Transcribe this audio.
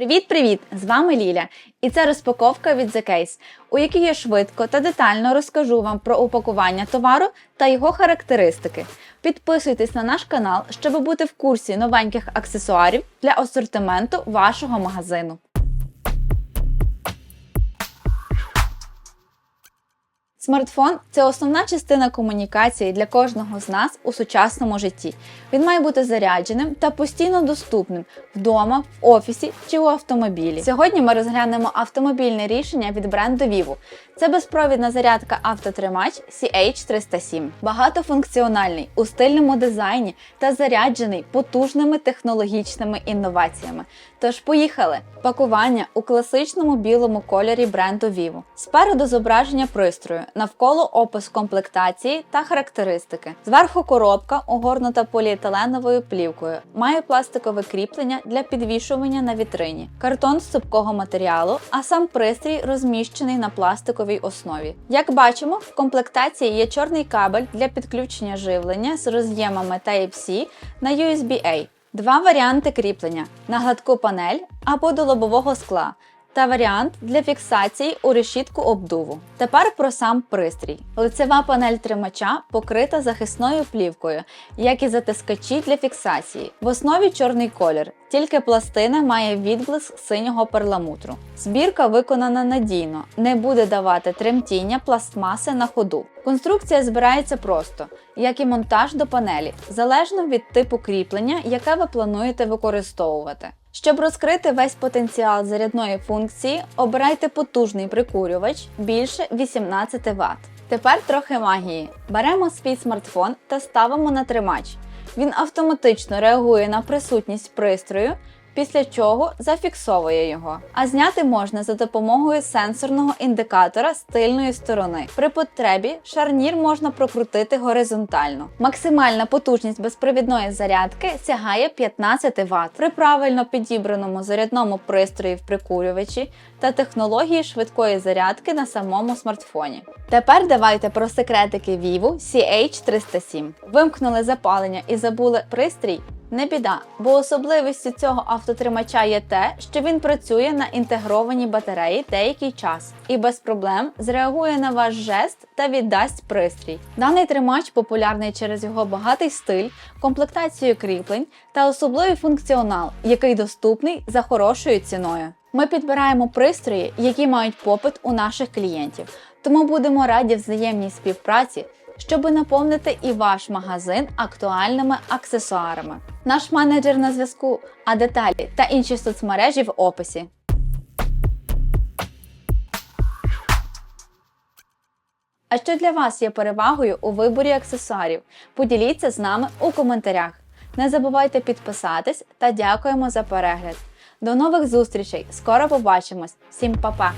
Привіт-привіт! З вами Ліля, і це розпаковка від The Case, у якій я швидко та детально розкажу вам про упакування товару та його характеристики. Підписуйтесь на наш канал, щоб бути в курсі новеньких аксесуарів для асортименту вашого магазину. Смартфон це основна частина комунікації для кожного з нас у сучасному житті. Він має бути зарядженим та постійно доступним вдома, в офісі чи у автомобілі. Сьогодні ми розглянемо автомобільне рішення від бренду Vivo. Це безпровідна зарядка автотримач CH307. Багатофункціональний у стильному дизайні та заряджений потужними технологічними інноваціями. Тож поїхали! Пакування у класичному білому кольорі бренду Vivo. Спереду зображення пристрою, навколо опис комплектації та характеристики. Зверху коробка огорнута поліетиленовою плівкою, має пластикове кріплення для підвішування на вітрині, картон з цупкого матеріалу, а сам пристрій розміщений на пластиковій основі. Як бачимо, в комплектації є чорний кабель для підключення живлення з роз'ємами Type-C на USB-A. Два варіанти кріплення на гладку панель або до лобового скла. Та варіант для фіксації у решітку обдуву. Тепер про сам пристрій. Лицева панель тримача покрита захисною плівкою, як і затискачі для фіксації. В основі чорний колір, тільки пластина має відблиск синього перламутру. Збірка виконана надійно, не буде давати тремтіння пластмаси на ходу. Конструкція збирається просто, як і монтаж до панелі, залежно від типу кріплення, яке ви плануєте використовувати. Щоб розкрити весь потенціал зарядної функції, обирайте потужний прикурювач більше 18 Вт. Тепер трохи магії. Беремо свій смартфон та ставимо на тримач. Він автоматично реагує на присутність пристрою, після чого зафіксовує його. А зняти можна за допомогою сенсорного індикатора з тильної сторони. При потребі шарнір можна прокрутити горизонтально. Максимальна потужність безпровідної зарядки сягає 15 Вт. При правильно підібраному зарядному пристрої в прикурювачі та технології швидкої зарядки на самому смартфоні. Тепер давайте про секретики Vivo CH307. Вимкнули запалення і забули пристрій. Не біда, бо особливістю цього автотримача є те, що він працює на інтегрованій батареї деякий час і без проблем зреагує на ваш жест та віддасть пристрій. Даний тримач популярний через його багатий стиль, комплектацію кріплень та особливий функціонал, який доступний за хорошою ціною. Ми підбираємо пристрої, які мають попит у наших клієнтів, тому будемо раді взаємній співпраці щоб наповнити і ваш магазин актуальними аксесуарами. Наш менеджер на зв'язку, а деталі та інші соцмережі в описі. А що для вас є перевагою у виборі аксесуарів? Поділіться з нами у коментарях. Не забувайте підписатись та дякуємо за перегляд. До нових зустрічей! Скоро побачимось! Всім па-па!